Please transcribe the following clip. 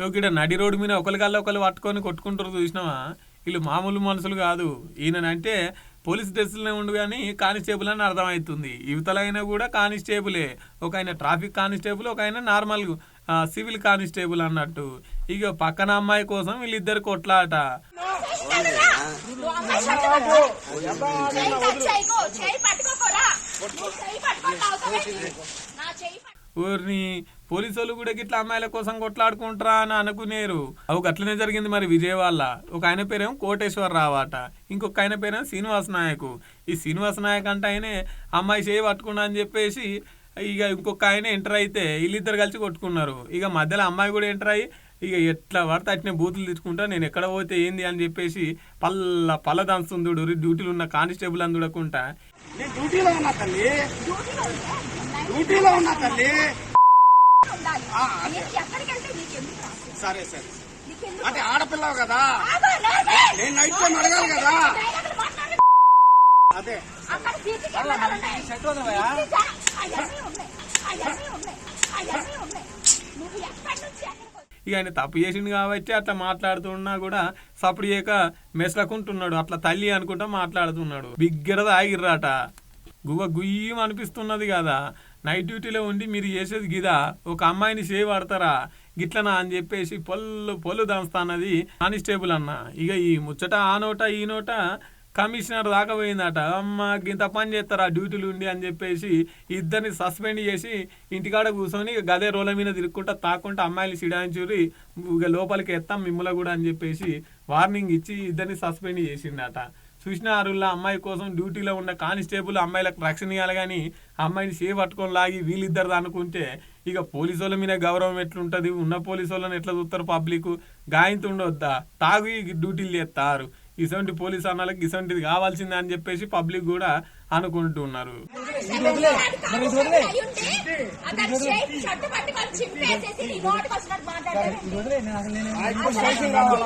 యోగిడ నడి రోడ్డు మీద ఒకరికల్లా ఒకరు పట్టుకొని కొట్టుకుంటారు చూసినావా? వీళ్ళు మామూలు మనుషులు కాదు. ఈయనంటే పోలీస్ డ్రెస్సులనే ఉండు కానీ కానిస్టేబుల్ అని అర్థమవుతుంది. యువతలైనా కూడా కానిస్టేబులే. ఒక ఆయన ట్రాఫిక్ కానిస్టేబుల్ ఒక ఆయన నార్మల్ సివిల్ కానిస్టేబుల్ అన్నట్టు. ఇక పక్కన అమ్మాయి కోసం వీళ్ళిద్దరు కొట్లాట. ఊరిని పోలీసు వాళ్ళు కూడా గిట్ల అమ్మాయిల కోసం కొట్లాడుకుంటారా అని అనుకునేరు. అవి అట్లనే జరిగింది మరి విజయవాడ ఒక ఆయన పేరేమో కోటేశ్వరరావు రావాట. ఇంకొక ఆయన పేరేమో శ్రీనివాస నాయకు. ఈ శ్రీనివాస నాయక్ అంటే ఆయనే అమ్మాయి చేయి పట్టుకున్నా అని చెప్పేసి ఇక ఇంకొక ఆయన ఎంటర్ అయితే వీళ్ళిద్దరు కలిసి కొట్టుకున్నారు. ఇక మధ్యలో అమ్మాయి కూడా ఎంటర్ అయ్యి ఇక ఎట్లా పడితే అట్నే బూతులు తీసుకుంటా నేను ఎక్కడ పోతే ఏంది అని చెప్పేసి పల్ల పల్ల దంస్తుంది డ్యూటీలు ఉన్న కానిస్టేబుల్ అని చూడకుండా. నేను డ్యూటీలో ఉన్నా తల్లి. డ్యూటీలో ఉన్నా? సరే సరే. నీకెందుకు? అంటే ఆడపిల్లవు కదా. నేను నైట్ టైం అడగాలి కదా. అదే. ఇక ఆయన తప్పు చేసిండు కాబట్టి అట్లా మాట్లాడుతున్నా కూడా సప్పుడు చేయక మెసలకుంటున్నాడు. అట్లా తల్లి అనుకుంటా మాట్లాడుతున్నాడు. బిగ్గర ఆగిర్రాట గువ్వ గుయ్యం అనిపిస్తున్నది కదా. నైట్ డ్యూటీలో ఉండి మీరు చేసేది గిదా. ఒక అమ్మాయిని సేవ్ ఆడతారా గిట్లనా అని చెప్పేసి పొల్లు పొల్లు దంస్తానది కానిస్టేబుల్ అన్న. ఇక ఈ ముచ్చట ఆ నోట ఈ నోట కమిషనర్ దాకా పోయిందట. అమ్మ ఇంత పని చేస్తారా? డ్యూటీలు ఉండి అని చెప్పేసి ఇద్దరిని సస్పెండ్ చేసి ఇంటికాడ కూర్చొని గదే రోల మీద తిరుక్కుంటా తాకుంటా అమ్మాయిలు సిడాయించురి ఇక లోపలికి ఎత్తాం మిమ్మల్ని కూడా అని చెప్పేసి వార్నింగ్ ఇచ్చి ఇద్దరిని సస్పెండ్ చేసిండట చూసిన అరుల్లా అమ్మాయి కోసం డ్యూటీలో ఉన్న కానిస్టేబుల్ అమ్మాయిలకు రక్షణ ఇవ్వాలి కానీ అమ్మాయిని సేవ్ పట్టుకొని లాగి వీళ్ళిద్దరు అనుకుంటే ఇక పోలీసు వాళ్ళ మీద గౌరవం ఎట్లుంటుంది? ఉన్న పోలీసు వాళ్ళని ఎట్లా చూస్తారు పబ్లిక్? గాయంతుండొద్దా? తాగి డ్యూటీలు చేస్తారు ఇసొంటి పోలీస్ అన్నలకు ఇసొంటిది కావాల్సిందే అని చెప్పేసి పబ్లిక్ కూడా అనుకుంటున్నారు కానిస్టేబుల్